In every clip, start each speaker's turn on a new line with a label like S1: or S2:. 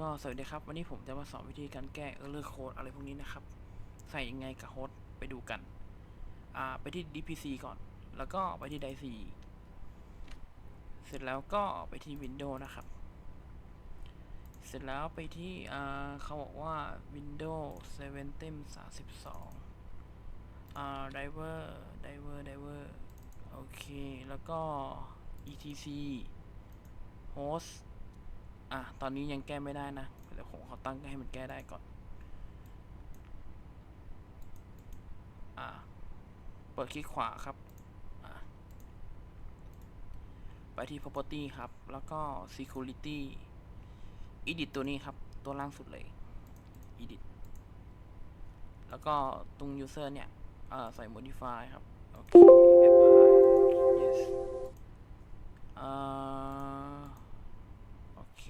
S1: ก็สวัสดีครับ วันนี้ผมจะมาสอนวิธีการแก้ error code อะไรพวกนี้นะครับ ใส่ยังไงกับโฮสต์ไปดูกัน อ่า ไปที่ DPC ก่อน แล้วก็ไปที่ DIC เสร็จแล้วก็ไปที่ Windows นะครับ เสร็จแล้วไปที่ อ่า เขาบอกว่า Windows 7เต็ม32 อ่า driver driver driver โอเค แล้วก็ etc host อะ ตอนนี้ยังแก้ไม่ได้นะ เดี๋ยวผมขอตั้งให้มันแก้ได้ก่อน อ่า เปิดคลิกขวาครับ ไปที่ property ครับ แล้วก็ security edit ตัวนี้ครับ ตัวล่างสุดเลย edit แล้วก็ตรง user เนี่ย เอ่อ ใส่ modify ครับ โอเค apply yes อ่า โอเค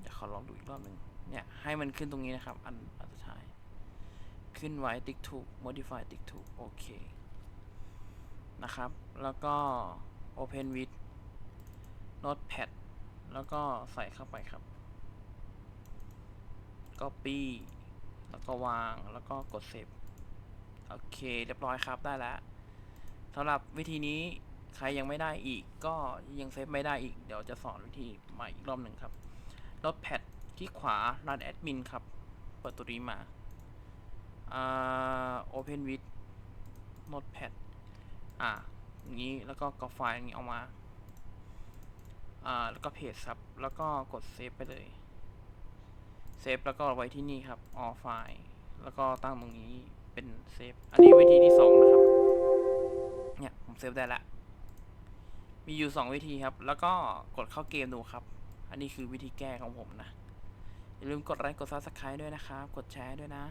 S1: เดี๋ยว ขอลองดูอีกรอบหนึ่งเนี่ย ให้มันขึ้นตรงนี้นะครับ อันอันสุดท้าย ขึ้นไว้ติ๊กถูก modify ติ๊กถูก โอเค นะครับ แล้วก็ open with notepad แล้วก็ใส่เข้าไปครับ copy แล้วก็วางแล้วก็กด save โอเค เรียบร้อยครับได้แล้วสำหรับวิธีนี้ใครยังไม่ได้อีก ก็ยังเซฟไม่ได้อีก เดี๋ยวจะสอนวิธีใหม่อีกรอบหนึ่งครับ Notepad ที่ขวา Run Admin ครับ เปิดตัวนี้มาอ่า Open with Notepad อ่าอย่างนี้แล้วก็กรอไฟล์อย่างนี้ออกมา อ่า แล้วก็เพจครับ แล้วก็กดเซฟไปเลย เซฟแล้วก็ไว้ที่นี่ครับ all file แล้วก็ตั้งตรงนี้เป็นเซฟ อันนี้วิธีที่สองนะครับ เนี่ย ผมเซฟได้ละ มีอยู่2วิธีครับ แล้วก็กดเข้าเกมดูครับ อันนี้คือวิธีแก้ของผมนะ อย่าลืมกดไลค์กดซับสไคร b e ด้วยนะครับ กดแชร์ด้วยนะ